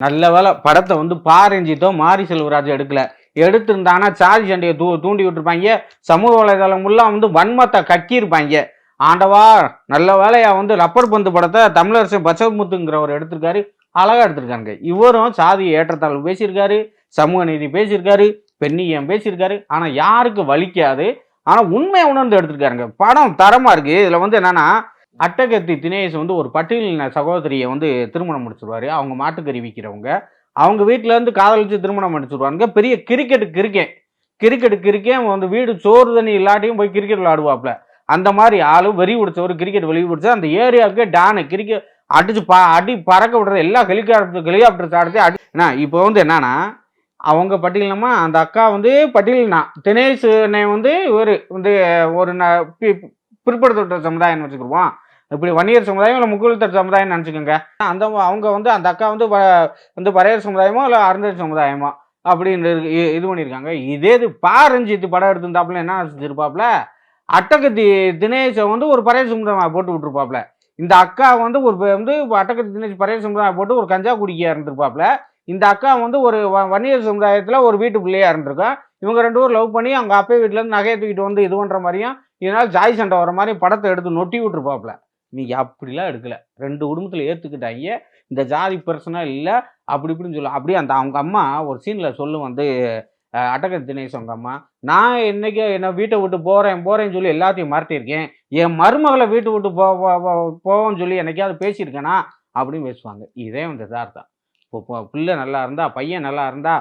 நல்ல வேலை படத்தை வந்து பாரஞ்சித்தோ மாரி செல்வராஜ் எடுக்கல. எடுத்திருந்தாங்கன்னா சாதி சண்டையை தூ தூண்டி விட்டுருப்பாங்க. சமூக வலைதளம் வந்து வன்மத்தை கக்கியிருப்பாங்க. ஆண்டவா நல்ல வேலையா வந்து ரப்பர் பந்து படத்தை தமிழரசன் பச்சமுத்துங்கிறவர் எடுத்திருக்காரு. அழகா எடுத்திருக்காங்க இவரும் சாதி ஏற்றத்தாழ்வு பேசியிருக்காரு சமூக நீதி பேசியிருக்காரு பெண்ணியம் பேசியிருக்காரு. ஆனா யாருக்கு வலிக்காது. ஆனா உண்மையை உணர்ந்து எடுத்திருக்காருங்க. படம் தரமா இருக்கு. இதுல வந்து என்னன்னா அட்டகத்தி தினேஷ் வந்து ஒரு பட்டியலின சகோதரியை வந்து திருமணம் முடிச்சிருவாரு. அவங்க மாட்டுக்கறி விற்கிறவங்க அவங்க வீட்டிலேருந்து காதலிச்சு திருமணம் முடிச்சிருவாங்க பெரிய கிரிக்கெட். கிரிக்கெட் கிரிக்கெட் கிரிக்கே வந்து வீடு சோறு தண்ணி இல்லாட்டியும் போய் கிரிக்கெட் விளாடுவாப்ல அந்த மாதிரி ஆளும் வெறி பிடிச்சவர் கிரிக்கெட் வெளி பிடிச்சா அந்த ஏரியாவுக்கே டானு கிரிக்கெட் அடிச்சு பா அடி பறக்க விடுறது. எல்லா ஹெலிகாப்டர் ஹெலிகாப்டர் சாடுறது அடி என்ன இப்போ வந்து என்னன்னா அவங்க பட்டியலினமா அந்த அக்கா வந்து பட்டியலினா தினேஷ் அண்ணன் வந்து இவர் வந்து ஒரு ந- பி- பிற்படுத்தப்பட்ட சமுதாயம் இப்படி வன்னியர் சமுதாயம் இல்லை முக்குழுத்தர் சமுதாயம்னு நினச்சிக்கோங்க. அந்த அவங்க வந்து அந்த அக்கா வந்து வந்து பறையர் சமுதாயமோ இல்லை அருந்தர் சமுதாயமோ? அப்படின்னு இது பண்ணியிருக்காங்க. இதே இது பாரஞ்சித்து படம் எடுத்திருந்தாப்புல என்ன செஞ்சிருப்பாப்புல அட்டகத்தி தினேஷை வந்து ஒரு பறையர் சமுதாயம் போட்டு விட்டுருப்பாப்புல. இந்த அக்கா வந்து ஒரு வந்து அட்டகத்தி தினேஷ் பறையர் சமுதாயம் போட்டு ஒரு கஞ்சா குடிக்கையாக இருந்திருப்பாப்புல. இந்த அக்கா வந்து ஒரு வ- வன்னியர் சமுதாயத்தில் ஒரு வீட்டு பிள்ளையாக இருந்திருக்கா. இவங்க ரெண்டு பேரும் லவ் பண்ணி அவங்க அப்பா வீட்டிலேருந்து நகையை தூக்கிட்டு வந்து இது பண்ணுற மாதிரியும் இதனால் ஜாய் சண்டை வர மாதிரி படத்தை எடுத்து நொட்டி விட்டுருப்பாப்புல. நீங்க அப்படிலாம் எடுக்கல. ரெண்டு குடும்பத்தில் ஏற்றுக்கிட்டாங்க இந்த ஜாதி பிரச்சனை இல்லை அப்படி இப்படின்னு சொல்ல. அப்படியே அந்த அவங்க அம்மா ஒரு சீனில் சொல்லும் வந்து அட்டகர் தினேஷ் அவங்க அம்மா நான் என்னைக்கு என்ன வீட்டை விட்டு போகிறேன் போகிறேன்னு சொல்லி எல்லாத்தையும் மறட்டியிருக்கேன் என் மருமகளை வீட்டை விட்டு போ போவோம்னு போவோன்னு சொல்லி என்னைக்காவது பேசியிருக்கேனா? அப்படின்னு பேசுவாங்க. இதே வந்து யதார்த்தம். இப்போ பிள்ளை நல்லா இருந்தா பையன் நல்லா இருந்தா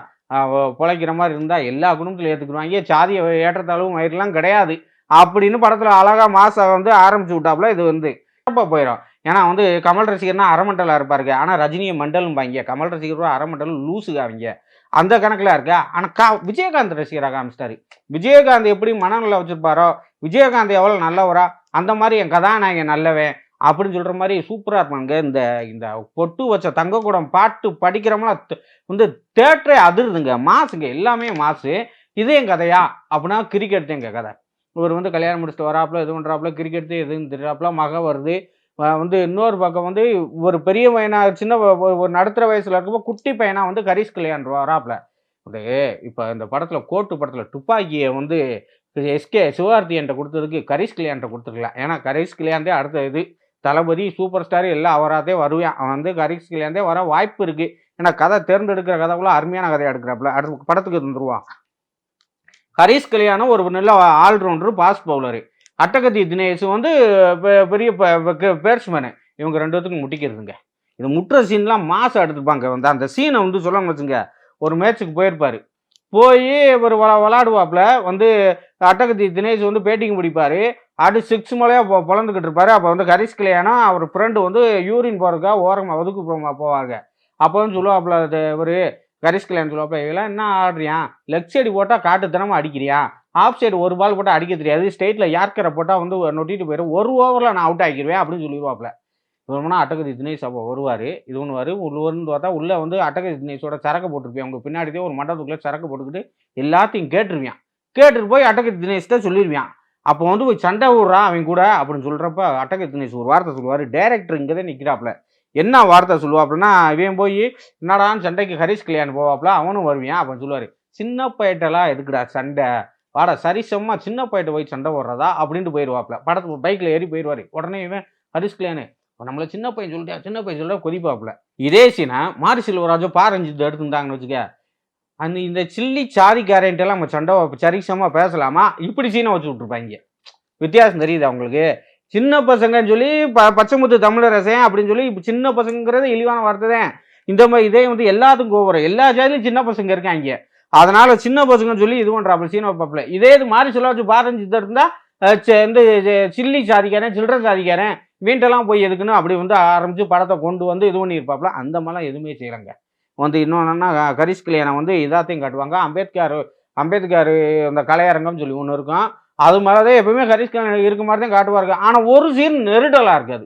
பிழைக்கிற மாதிரி இருந்தால் எல்லா குடும்பத்திலும் ஏற்றுக்குவாங்க சாதிய ஏற்றத்தாழ்வும் மயிரெல்லாம் கிடையாது. அப்படின்னு படத்தில் அழகா மாசா வந்து ஆரம்பிச்சு விட்டாப்புல இது வந்து. சிறப்பா போயிடும் ஏன்னா வந்து கமல் ரசிகர்னா அறமண்டலாக இருப்பாருங்க. ஆனால் ரஜினியை மண்டலும் பாங்க கமல் ரசிகர் அறமண்டலும் லூசுங்க அவங்க. அந்த கணக்கில் இருக்க. ஆனால் கா விஜயகாந்த் ரசிகராக காமிச்சிட்டாரு. விஜயகாந்த் எப்படி மனநல வச்சிருப்பாரோ விஜயகாந்த் எவ்வளோ நல்லவரா அந்த மாதிரி என் கதாநாயகன் நல்லவன் அப்படின்னு சொல்கிற மாதிரி சூப்பராக இருப்பாங்க. இந்த இந்த பொட்டு வச்ச தங்கக்கூடம் பாட்டு படிக்கிறோம்னா வந்து தேட்டரே அதிருதுங்க. மாசுங்க. எல்லாமே மாசு. இது என் கதையா? அப்படின்னா கிரிக்கெட் எங்கள் கதை. இவர் வந்து கல்யாணம் முடிச்சுட்டு வராப்புல இது பண்ணுறாப்புல கிரிக்கெட் எதுன்னு தெரியாப்புல மக வருது. வந்து இன்னொரு பக்கம் வந்து ஒரு பெரிய பையனாக சின்ன ஒரு நடுத்தர வயசில் இருக்கப்போ குட்டி பையனாக வந்து கரீஷ் கல்யாண் வராப்புல. ஒரு இப்போ இந்த படத்தில் கோட்டு படத்தில் துப்பாக்கியை வந்து எஸ்கே சிவகார்த்தி என்கிட்ட கொடுத்ததுக்கு கரீஷ் கல்யாண்ட்ட கொடுத்துருக்கலாம். ஏன்னா கரீஷ் கல்யாண்டே அடுத்த இது. தளபதி சூப்பர் ஸ்டார் எல்லாம் அவராதே வருவேன். அவன் வந்து கரீஷ் கல்யாண்டே வர வாய்ப்பு இருக்குது ஏன்னா கதை தேர்ந்தெடுக்கிற கதைக்குள்ள அருமையான கதையை எடுக்கிறாப்புல. அடுத்த படத்துக்கு தந்துருவான் ஹரீஷ் கல்யாணம் ஒரு நல்ல all rounder fast bowler. Attakathi Dinesh வந்து பெரிய பேட்ஸ்மேனு. இவங்க ரெண்டு பேத்துக்கும் முட்டிக்கிறதுங்க இது முட்டுற சீன்லாம் மாசம் எடுத்துப்பாங்க வந்து அந்த சீனை வந்து சொல்லணும்னு வச்சுங்க ஒரு மேட்ச்சுக்கு போயிருப்பாரு. போய் இவர் விளா விளாடுவாப்புல வந்து அட்டகத்தி தினேஷ் வந்து பேட்டிங் பிடிப்பார். அடி சிக்ஸ் மலையாக பொ இருப்பார் இருப்பாரு. அப்போ வந்து ஹரிஷ் கல்யாணம் அவர் ஃப்ரெண்டு வந்து யூரின் போகிறதுக்காக ஓரமாக ஒதுக்கு போவாங்க. அப்போ வந்து சொல்லுவாப்புல இவர் கரிஷ் கல்யாணம் சொல்லுவாப்புல இவெல்லாம் என்ன ஆடுறியா? லெக் சைடு போட்டால் காட்டுத்தனமாக அடிக்கிறியா? ஆஃப் சைடு ஒரு பால் போட்டால் அடிக்க தெரியாது. ஸ்டேட்டில் யார்க்கரை போட்டால் வந்து நொட்டிட்டு போயிடும் ஒரு ஓவரில் நான் அவுட் ஆக்கிடுவேன் அப்படின்னு சொல்லிடுவாப்புல இவனா அட்டகதி தினேஷ் அப்போ வருவார். இது ஒன்று உள்ளூர்னு பார்த்தா உள்ளே வந்து அட்டகதி தினேஷோட சரக்கு போட்டிருப்பேன் அவங்க பின்னாடியே ஒரு மண்டபத்துக்குள்ளே சரக்கு போட்டுக்கிட்டு எல்லாத்தையும் கேட்டுருவியான் கேட்டுட்டு போய் அட்டகதி தினேஷ் சொல்லிடுவான் அப்போ வந்து போய் சண்டை விடுறான் அவன் கூட அப்படின்னு சொல்கிறப்ப அட்டகதி தினேஷ் ஒரு வார்த்தை சொல்லுவார். டேரக்டர் இங்கே தான் நிற்கிறாப்புல என்ன வார்த்தை சொல்லுவாப்புலன்னா இவன் போய் என்னடான்னு சண்டைக்கு ஹரிஷ் கல்யாணம் போவாப்புல அவனும் வருவியான் அப்படின்னு சொல்லுவார். சின்ன பையட்டெல்லாம் எதுக்குடா சண்டை? வாடா சரிசம்மா சின்ன பையட்ட போய் சண்டை போடுறதா? அப்படின்ட்டு போயிடுவாப்புல படத்துக்கு பைக்கில் ஏறி போயிடுவார் உடனே இவன் ஹரிஷ் கல்யாணு நம்மள சின்ன பையன் சொல்லிட்டா சின்ன பையன் சொல்ல கொதிப்பாப்புல இதே சீனை மாரி செல்வராஜோ பாரஞ்சு எடுத்துருந்தாங்கன்னு வச்சுக்க. அந்த இந்த சில்லி சாதி எல்லாம் நம்ம சண்டை சரிசமாக பேசலாமா? இப்படி சீனை வச்சு விட்ருப்பாங்க வித்தியாசம் தெரியுது அவங்களுக்கு சின்ன பசங்கன்னு சொல்லி ப பச்சைமுத்து தமிழரசன் அப்படின்னு சொல்லி இப்போ சின்ன பசங்கிறது இழிவான வார்த்தை தான். இந்த மாதிரி இதே வந்து எல்லாத்துக்கும் கோவரம் எல்லா ஜாதியிலும் சின்ன பசங்க இருக்காங்க அதனால சின்ன பசங்கன்னு சொல்லி இது பண்ணுறாப்புல சீன வைப்பாப்புல இதே இது மாதிரி சொல்ல வச்சு பாரஞ்சித்து இருந்தால் இந்த சில்லி சாதிக்காரன் சில்லற சாதிக்காரன் வீட்டெல்லாம் போய் எதுக்குன்னு அப்படி வந்து ஆரம்பித்து படத்தை கொண்டு வந்து இது பண்ணியிருப்பாப்புல. அந்த மாதிரிலாம் எதுவுமே செய்கிறாங்க வந்து இன்னொன்னா கரிஷ் கல்யாணம் வந்து இதாத்தையும் காட்டுவாங்க. அம்பேத்கர் அம்பேத்கர் அந்த கலையரங்கம் சொல்லி ஒன்று இருக்கும். அது மாதிரி தான் எப்பவுமே ஹரிஷ் இருக்க மாதிரி தான் காட்டுவாருங்க ஆனால் ஒரு சீன் நெருடலாக இருக்காது.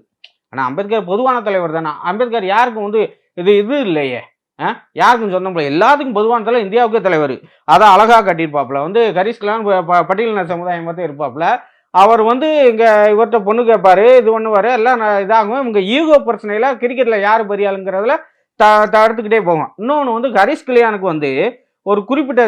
ஆனால் அம்பேத்கர் பொதுவான தலைவர் தானே. அம்பேத்கர் யாருக்கும் வந்து இது இது இல்லையே. ஆ? யாருக்கும் சொந்தம் இல்லை. எல்லாத்துக்கும் பொதுவான தலைவர் இந்தியாவுக்கே தலைவர். அதான் அழகாக கட்டியிருப்பாப்புல. வந்து ஹரிஷ் ப- பட்டியலின சமுதாயம் மட்டும் இருப்பாப்புல. அவர் வந்து இங்கே இவர்கிட்ட பொண்ணு கேட்பாரு இது பண்ணுவார் எல்லாம் இதாகும். இவங்க ஈகோ பிரச்சனையில் கிரிக்கெட்டில் யார் பெரியாளுங்கிறதுல த தடுத்துக்கிட்டே போகும் இன்னொன்று வந்து ஹரிஷ் கல்யாணுக்கு வந்து ஒரு குறிப்பிட்ட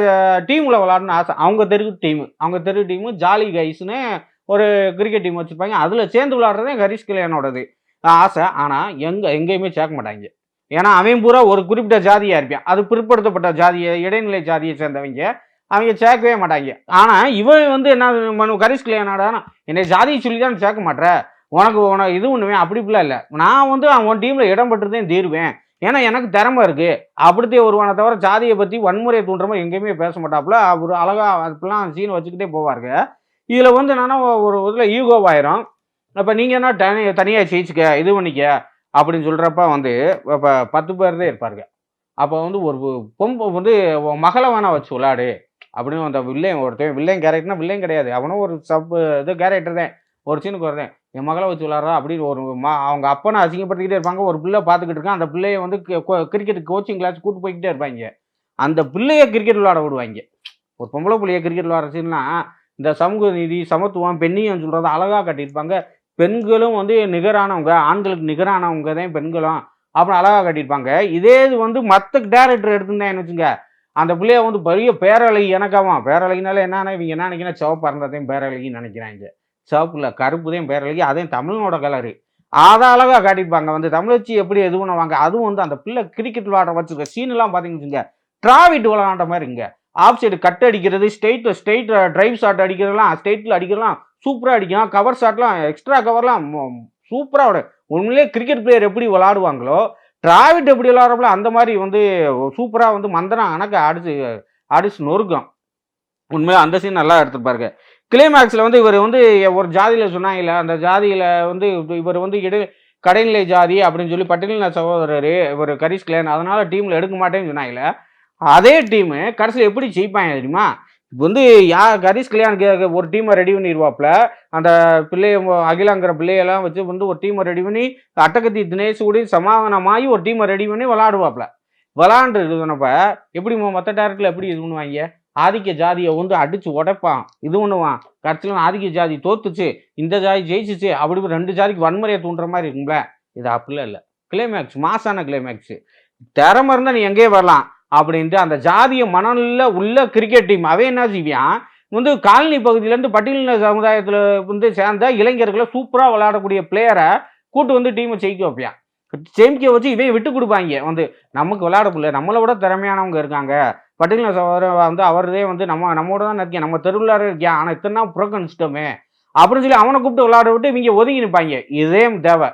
டீமில் விளாடணும்னு ஆசை. அவங்க தெரு டீமு. அவங்க தெரு டீமு ஜாலி கைஸ்னு ஒரு கிரிக்கெட் டீம் வச்சுருப்பாங்க. அதில் சேர்ந்து விளாட்றதே ஹரிஷ் கல்யாணோடது ஆசை. ஆனால் எங்கே எங்கேயுமே சேர்க்க மாட்டாங்க. ஏன்னா அவன் பூரா ஒரு குறிப்பிட்ட ஜாதியாக இருப்பான். அது பிற்படுத்தப்பட்ட ஜாதியை இடைநிலை ஜாதியை சேர்ந்தவங்க. அவங்க சேர்க்கவே மாட்டாங்க. ஆனால் இவன் வந்து என்ன மனு? ஹரிஷ் கல்யாணாடானா என்னை ஜாதியை சொல்லி தான் சேர்க்க மாட்டேற உனக்கு உனக்கு இது ஒன்றுவேன் அப்படி இப்படிலாம் இல்லை. நான் வந்து அவன் டீமில் இடம் பெற்றுதான் தீருவேன். ஏன்னா எனக்கு திறமை இருக்கு. அப்படித்தே ஒருவனை தவிர ஜாதியை பற்றி வன்முறையை தூண்டுற மாதிரி எங்கேயுமே பேச மாட்டாப்புல. அவர் அழகா அப்படிலாம் சீன் வச்சுக்கிட்டே போவாருங்க. இதில் வந்து என்னன்னா ஒரு இதில் ஈகோவாயிரும் இப்போ நீங்கள் என்ன தனி தனியாக ஜெயிச்சுக்க இது பண்ணிக்க அப்படின்னு சொல்கிறப்ப வந்து இப்போ பத்து பேர் தான் இருப்பாருங்க. அப்போ வந்து ஒரு பொம்பை வந்து மகளை வேணா வச்சு விளாடு அப்படின்னு அந்த வில்லையன் ஒருத்தன் வில்லையன் கேரக்டர்னா வில்லையன் கிடையாது. அவனும் ஒரு சப் இது கேரக்டர் தான். ஒரு சீனுக்கு வருதேன் என் மகளை வச்சு விளாட்றா அப்படின்னு ஒரு மா அவங்க அப்பனை அசிங்கப்படுத்திக்கிட்டே இருப்பாங்க. ஒரு பிள்ளை பார்த்துக்கிட்டு இருக்கான். அந்த பிள்ளைய வந்து கிரிக்கெட் கோச்சிங் கிளாஸ் கூட்டு போய்கிட்டே இருப்பாங்க. அந்த பிள்ளைய கிரிக்கெட் விளாட விடுவாங்க. ஒரு பொம்பளை பிள்ளைய கிரிக்கெட் விளாட்ற சீன்னா இந்த சமூக நீதி சமத்துவம் பெண்ணியம் சொல்கிறத அழகாக கட்டியிருப்பாங்க. பெண்களும் வந்து நிகரானவங்க ஆண்களுக்கு நிகரானவங்க தான் பெண்களும் அப்புறம் அழகாக கட்டியிருப்பாங்க. இதே இது வந்து மற்ற டேரக்டர் எடுத்துருந்தேன் வச்சுங்க? அந்த பிள்ளைய வந்து பெரிய பேரழகி எனக்காவான் பேரழகினால என்னன்னா இவங்க என்ன நினைக்கிறேன் சிவப்பு பேரழகின்னு நினைக்கிறாங்க. சிவப்புல கருப்பு தான் பேரழகி அதையும் தமிழனோட கலரு அதை அழகாக காட்டியிருப்பாங்க வந்து தமிழச்சி எப்படி எது பண்ணுவாங்க? அதுவும் வந்து அந்த பிள்ளை கிரிக்கெட் விளாட வச்சுருக்க சீன்லாம் பார்த்தீங்கன்னு வச்சுங்க. டிராவிட் விளாண்ட மாதிரி இங்கே. ஆஃப் சைடு கட் அடிக்கிறது ஸ்ட்ரெயிட் ஸ்ட்ரெயிட் ட்ரைவ் ஷாட் அடிக்கிறதுலாம் ஸ்ட்ரெயிட்டில் அடிக்கிறலாம் சூப்பராக அடிக்கலாம் கவர் ஷாட்லாம் எக்ஸ்ட்ரா கவர்லாம் சூப்பராக விட உண்மையிலே கிரிக்கெட் பிளேயர் எப்படி விளாடுவாங்களோ டிராவிட் எப்படி விளாட்றப்பல அந்த மாதிரி வந்து சூப்பராக வந்து மந்திரம் கணக்கு அடிச்சு அடிச்சு நொறுக்கும். உண்மையாக அந்த சீன் நல்லா எடுத்துருப்பாருங்க. கிளைமேக்ஸில் வந்து இவர் வந்து ஒரு ஜாதியில் சொன்னாங்கல்ல அந்த ஜாதியில் வந்து இவர் வந்து இடு கடைநிலை ஜாதி அப்படின்னு சொல்லி பட்டியலின சகோதரர் இவர் கரிஷ் கிளேன். அதனால் டீமில் எடுக்க மாட்டேன்னு சொன்னாங்கல்ல. அதே டீமு கடைசியில் எப்படி ஜெயிப்பாங்க தெரியுமா? இப்போ வந்து யார் கரிஷ் கல்யாணுக்கு ஒரு டீமை ரெடி பண்ணிடுவாப்புல அந்த பிள்ளைய அகிலாங்கிற பிள்ளையெல்லாம் வச்சு வந்து ஒரு டீமை ரெடி பண்ணி அட்டகத்தி தினேஷ் சமாதானமாகி ஒரு டீமை ரெடி பண்ணி விளாடுவாப்புல விளாண்டு எப்படி மற்ற டேரக்டில் எப்படி இது பண்ணுவாங்க? ஆதிக்க ஜாதியை வந்து அடித்து உடைப்பான். இது பண்ணுவான் கடைசியில் ஆதிக்க ஜாதி தோத்துச்சு. இந்த ஜாதி ஜெயிச்சிச்சு. அப்படி ரெண்டு ஜாதிக்கு வன்முறையை தூண்டுற மாதிரி இருக்கும்ல. இது அப்படிலாம் இல்லை. கிளைமேக்ஸ் மாசான கிளைமேக்ஸ் திறமை இருந்தால் நீ எங்கேயே வரலாம் அப்படின்ட்டு அந்த ஜாதிய மணலில் உள்ள கிரிக்கெட் டீம் அவன் என்ன செய்வான்? வந்து காலனி பகுதியிலேருந்து பட்டியலின சமுதாயத்தில் வந்து சேர்ந்த இளைஞர்களை சூப்பராக விளையாடக்கூடிய பிளேயரை கூட்டு வந்து டீமை ஜெயிக்க வைப்பான். சேமிக்க வச்சு இவன் விட்டு கொடுப்பாங்க. வந்து நமக்கு விளையாடக்குள்ள நம்மளை விட திறமையானவங்க இருக்காங்க. பட்டியலின சகோதரர் வந்து அவரதே வந்து நம்ம நம்மோட தான் இருக்கியா நம்ம தெருவில் இருக்கேன். ஆனால் இத்தனை நாள் புறக்கணிச்சிட்டோமே. அப்படின்னு சொல்லி அவனை கூப்பிட்டு விளாட விட்டு இவங்க ஒதுங்கி நிற்பாங்க இதே தேவை.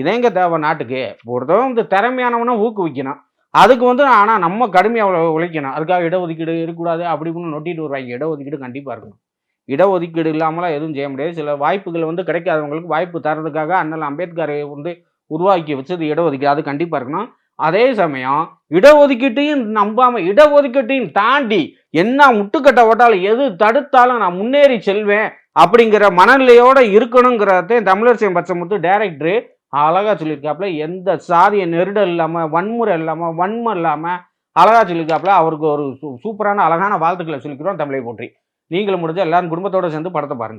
இதேங்க தேவை நாட்டுக்கு. ஒருத்தவன் இந்த திறமையானவனை ஊக்குவிக்கணும். அதுக்கு வந்து ஆனால் நம்ம கடுமையாக உழைக்கணும். அதுக்காக இடஒதுக்கீடு இருக்கக்கூடாது. அப்படி இப்படின்னு நொட்டிட்டு வருவாங்க. இடஒதுக்கீடு கண்டிப்பாக இருக்கணும். இடஒதுக்கீடு இல்லாமலாம் எதுவும் செய்ய முடியாது. சில வாய்ப்புகள் வந்து கிடைக்காதவங்களுக்கு வாய்ப்பு தரதுக்காக அண்ணல் அம்பேத்கரை வந்து உருவாக்கி வச்சது இடஒதுக்கீடு. அது கண்டிப்பாக இருக்கணும். அதே சமயம் இடஒதுக்கீட்டையும் நம்பாம இடஒதுக்கீட்டையும் தாண்டி என்ன முட்டுக்கட்டை ஓட்டாலும் எது தடுத்தாலும் நான் முன்னேறி செல்வேன் அப்படிங்கிற மனநிலையோட இருக்கணுங்கிறத தமிழரசியம் பச்சமுத்து டைரக்டரு அழகாக சொல்லியிருக்காப்புல. எந்த சாதிய நெருடல் இல்லாமல் வன்முறை இல்லாமல் வன்மம் இல்லாமல் அழகாக சொல்லியிருக்காப்புல. அவருக்கு ஒரு சூப்பரான அழகான வாழ்த்துக்களை சொல்லிக்கிறோம். தமிழை போற்றி. நீங்களும் முடிஞ்ச எல்லாரும் குடும்பத்தோடு சேர்ந்து படத்தை பாருங்கள்